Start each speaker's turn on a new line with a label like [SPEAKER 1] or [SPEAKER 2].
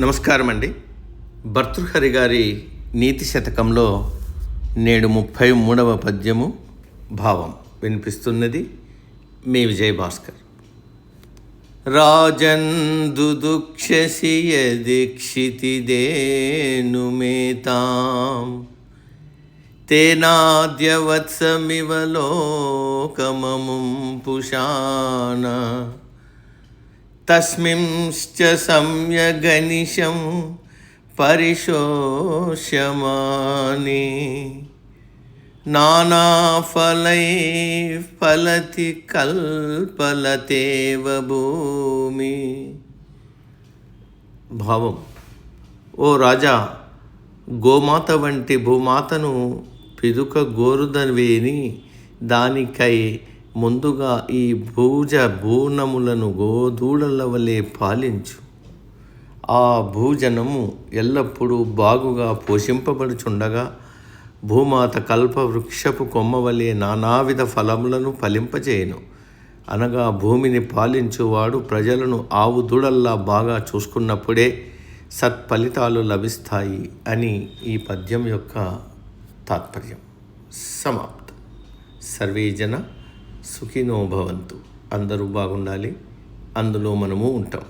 [SPEAKER 1] నమస్కారం అండి భర్తృహరి గారి నీతి శతకంలో నేడు ముప్పై మూడవ పద్యము భావం వినిపిస్తున్నది. మీ విజయ్ భాస్కర్ రాజందుదుక్షసి దీక్షితిదేను మేతాం తేనాద్యవత్సమివ లోకమముం పుషాణ. తస్మింశ్చ సంయగనిశం పరిశోషమాని నానాఫలై ఫలతి కల్పలతేవ భూమి భావం ఓ రాజా గోమాత వంటి భూమాతను పిదుక గోరుదవేని దానికై ముందుగా ఈ భూజ భూనములను గోదూడల వలె పాలించు. ఆ భూజనము ఎల్లప్పుడూ బాగుగా పోషింపబడుచుండగా భూమాత కల్ప వృక్షపు కొమ్మవలే నానావిధ ఫలములను ఫలింపజేయను అనగా భూమిని పాలించువాడు ప్రజలను ఆవు దూడల్లా బాగా చూసుకున్నప్పుడే సత్ఫలితాలు లభిస్తాయి అని ఈ పద్యం యొక్క తాత్పర్యం. సమాప్తం. సర్వే జన సుఖినోభవంతు అందరూ బాగుండాలి. అందులో మనము ఉంటాం.